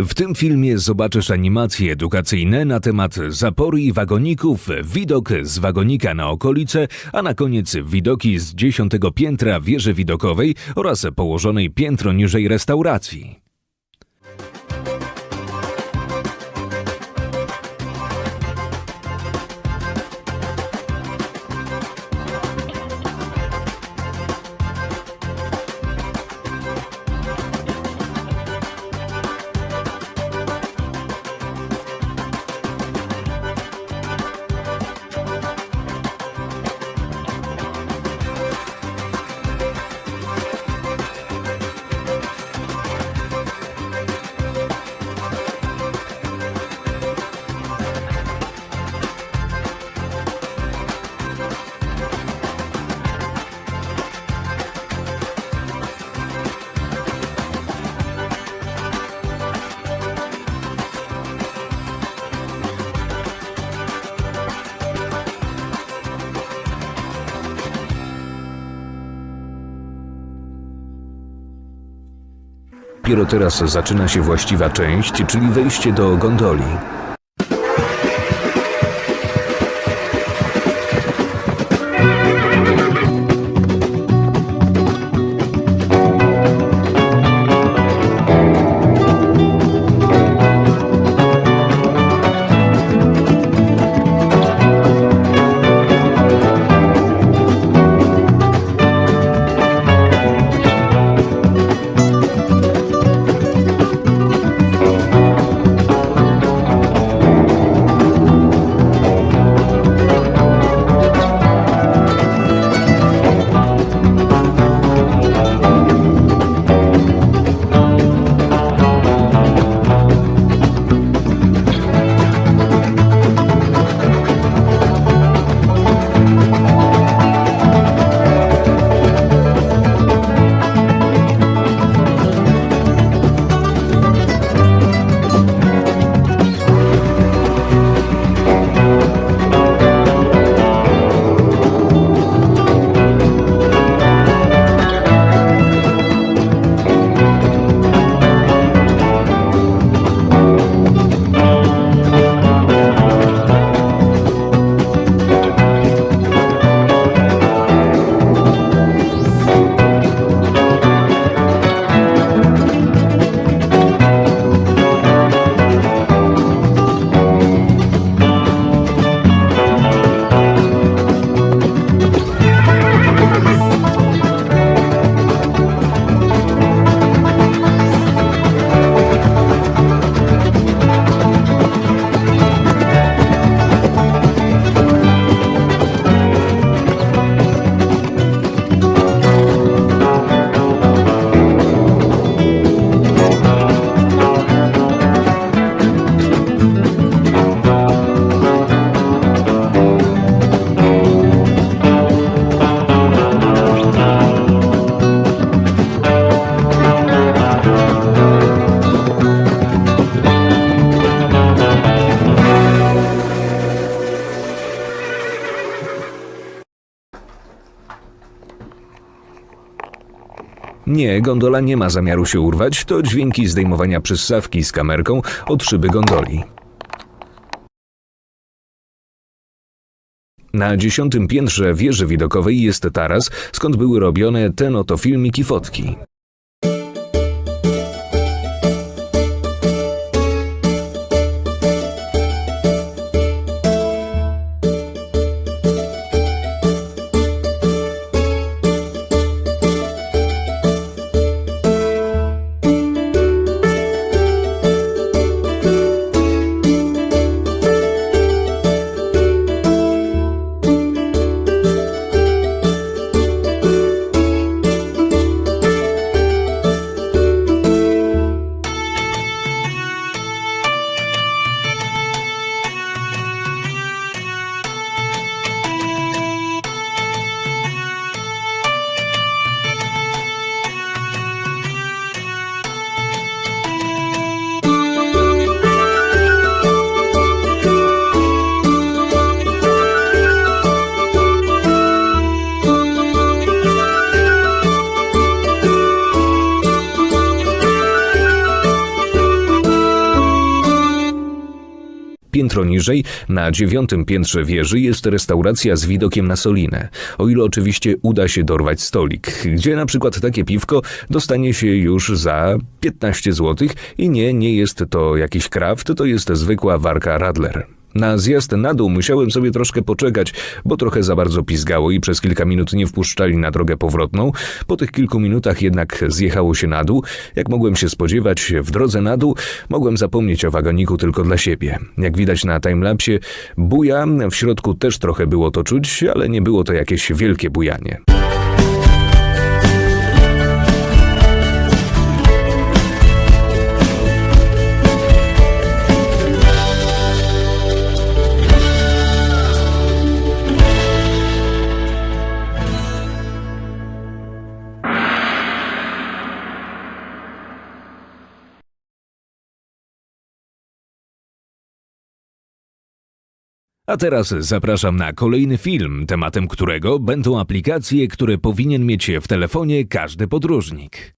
W tym filmie zobaczysz animacje edukacyjne na temat zapory i wagoników, widok z wagonika na okolice, a na koniec widoki z dziesiątego piętra wieży widokowej oraz położonej piętro niżej restauracji. Dopiero teraz zaczyna się właściwa część, czyli wejście do gondoli. Nie, gondola nie ma zamiaru się urwać, to dźwięki zdejmowania przyssawki z kamerką od szyby gondoli. Na dziesiątym piętrze wieży widokowej jest taras, skąd były robione ten oto filmik i fotki. Piętro niżej, na dziewiątym piętrze wieży jest restauracja z widokiem na Solinę. O ile oczywiście uda się dorwać stolik, gdzie na przykład takie piwko dostanie się już za 15 zł i nie, nie jest to jakiś kraft, to jest zwykła warka Radler. Na zjazd na dół musiałem sobie troszkę poczekać, bo trochę za bardzo pizgało i przez kilka minut nie wpuszczali na drogę powrotną. Po tych kilku minutach jednak zjechało się na dół. Jak mogłem się spodziewać, w drodze na dół mogłem zapomnieć o wagoniku tylko dla siebie. Jak widać na timelapsie, buja, w środku też trochę było to czuć, ale nie było to jakieś wielkie bujanie. A teraz zapraszam na kolejny film, tematem którego będą aplikacje, które powinien mieć w telefonie każdy podróżnik.